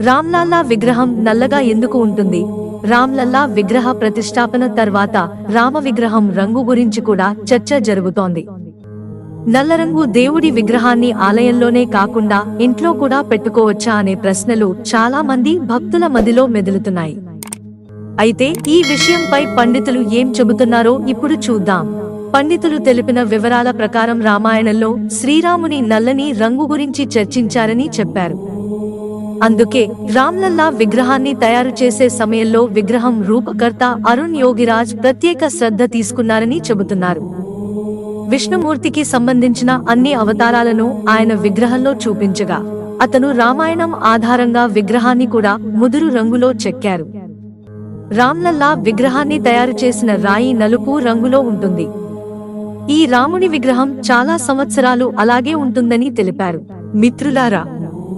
రామ్లల్లా విగ్రహం నల్లగా ఎందుకు ఉంటుంది? రామ్లల్లా విగ్రహ ప్రతిష్టాపన తర్వాత రామ విగ్రహం రంగు గురించి కూడా చర్చ జరుగుతోంది. నల్లరంగు దేవుడి విగ్రహాన్ని ఆలయంలోనే కాకుండా ఇంట్లో కూడా పెట్టుకోవచ్చా అనే ప్రశ్నలు చాలా మంది భక్తుల మదిలో మెదులుతున్నాయి. అయితే ఈ విషయంపై పండితులు ఏం చెబుతున్నారో ఇప్పుడు చూద్దాం. పండితులు తెలిపిన వివరాల ప్రకారం రామాయణంలో శ్రీరాముని నల్లని రంగు గురించి చర్చించారని చెప్పారు. అందుకే రామ్లల్లా విగ్రహాన్ని తయారు చేసే సమయంలో విగ్రహం రూపకర్త అరుణ్ యోగిరాజ్ ప్రత్యేక శ్రద్ధ తీసుకున్నారని చెబుతున్నారు. విష్ణుమూర్తికి సంబంధించిన అన్ని అవతారాలను ఆయన విగ్రహంలో చూపించగా అతను రామాయణం ఆధారంగా విగ్రహాన్ని కూడా ముదురు రంగులో చెక్కారు. రామ్లల్లా విగ్రహాన్ని తయారు చేసిన రాయి నలుపు రంగులో ఉంటుంది. ఈ రాముని విగ్రహం చాలా సంవత్సరాలు అలాగే ఉంటుందని తెలిపారు. మిత్రులారా